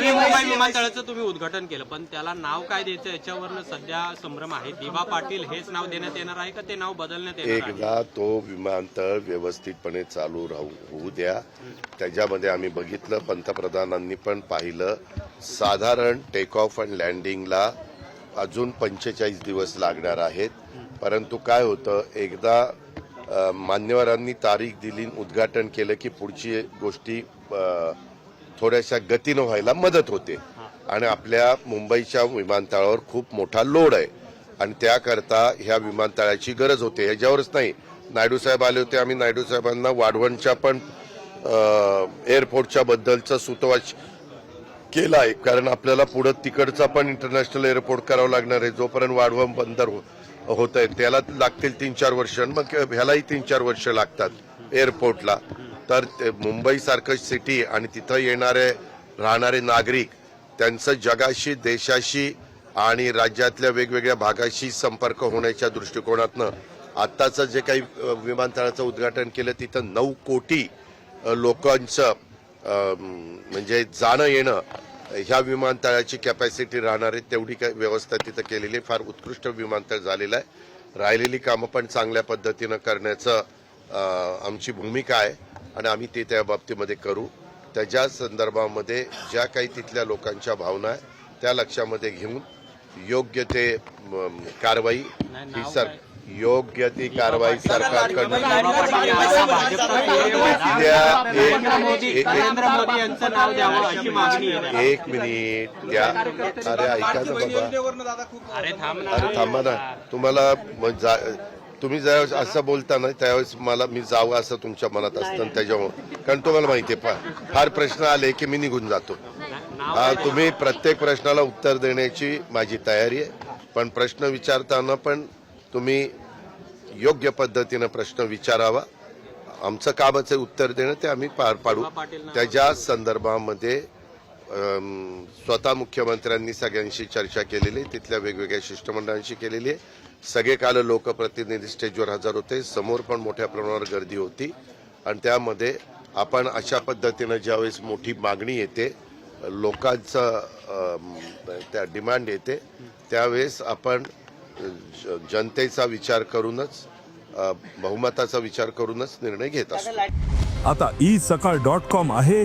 नवी मुंबई विमानतळाचं तुम्ही उद्घाटन केलं पण त्याला नाव काय द्यायचं याच्यावरनं सध्या संभ्रम आहे. दिवा पाटील हेच नाव देण्यात येणार आहे का ते नाव बदलण्यात येणार आहे? एकदा तो विमानतळ व्यवस्थितपणे चालू राहू होऊ द्या. त्याच्यामध्ये आम्ही बघितलं पंतप्रधानांनी पण पाहिलं. साधारण टेक ऑफ अँड लँडिंगला अजून पंचेचाळीस दिवस लागणार आहेत. परंतु काय होतं एकदा अ, मान्यवरांनी तारीख दिली उद्घाटन केलं की पुढची गोष्टी अ, थोड्याशा गतीनं व्हायला मदत होते. आणि आपल्या मुंबईच्या विमानतळावर खूप मोठा लोड आहे. आणि त्याकरता ह्या विमानतळाची गरज होते ह्याच्यावरच नाही. नायडू साहेब आले होते आम्ही नायडू साहेबांना वाढवणच्या पण एअरपोर्टच्या बद्दलचं सुतवाच केला आहे. कारण आपल्याला पुढं तिकडचा पण इंटरनॅशनल एअरपोर्ट करावं लागणार आहे. जोपर्यंत वाढवण बंदर होत आहे त्याला लागतील तीन चार वर्ष. मग ह्यालाही तीन चार वर्ष लागतात एअरपोर्टला तर मुंबईसारखं सिटी आणि तिथं येणारे राहणारे नागरिक त्यांचं जगाशी देशाशी आणि राज्यातल्या वेगवेगळ्या भागाशी संपर्क होण्याच्या दृष्टिकोनातनं आत्ताचं जे काही विमानतळाचं उद्घाटन केलं तिथं नऊ कोटी लोकांचं म्हणजे जाणं येणं ह्या विमानतळाची कॅपॅसिटी राहणार आहे तेवढी काय व्यवस्था तिथं केलेली आहे. फार उत्कृष्ट विमानतळ झालेलं आहे. राहिलेली कामं पण चांगल्या पद्धतीनं करण्याचं आमची भूमिका आहे. आणि आम्ही ते त्या बाबतीमध्ये करू. त्याच्या संदर्भामध्ये ज्या काही तिथल्या लोकांच्या भावना आहे त्या लक्षामध्ये घेऊन योग्य ते कारवाई ही सर योग्य ती कारवाई सरकारकडनं एक- नरेंद्र मोदी यांचं नाव द्यावं अशी मागणी आहे. एक मिनिट द्या. अरे ऐका ना बाबा. अरे थांब ना. तुम्हाला तुम्ही ज्यावेळेस असं बोलता ना त्यावेळेस मला मी जावं असं तुमच्या मनात असतं त्याच्यामुळे. कारण तुम्हाला माहिती आहे फार प्रश्न आले की मी निघून जातो. हा, तुम्ही प्रत्येक प्रश्नाला उत्तर देण्याची माझी तयारी आहे. पण प्रश्न विचारताना पण तुम्ही योग्य पद्धतीनं प्रश्न विचारावा. आमचं कामाचं उत्तर देणं ते आम्ही पार पाडू. त्याच्या संदर्भामध्ये स्वतः मुख्यमंत्र्यांनी सगळ्यांशी चर्चा केलेली आहे. तिथल्या वेगवेगळ्या शिष्टमंडळांशी केलेली. आहे सगळे काल लोकप्रतिनिधी स्टेजवर हजर होते. समोर पण मोठ्या प्रमाणावर गर्दी होती. आणि त्यामध्ये आपण अशा पद्धतीनं ज्यावेळेस मोठी मागणी येते लोकांचं त्या डिमांड येते त्यावेळेस आपण ज- जनतेचा विचार करूनच बहुमताचा विचार करूनच निर्णय घेत असतो. आता ई सकाळ डॉट कॉम आहे.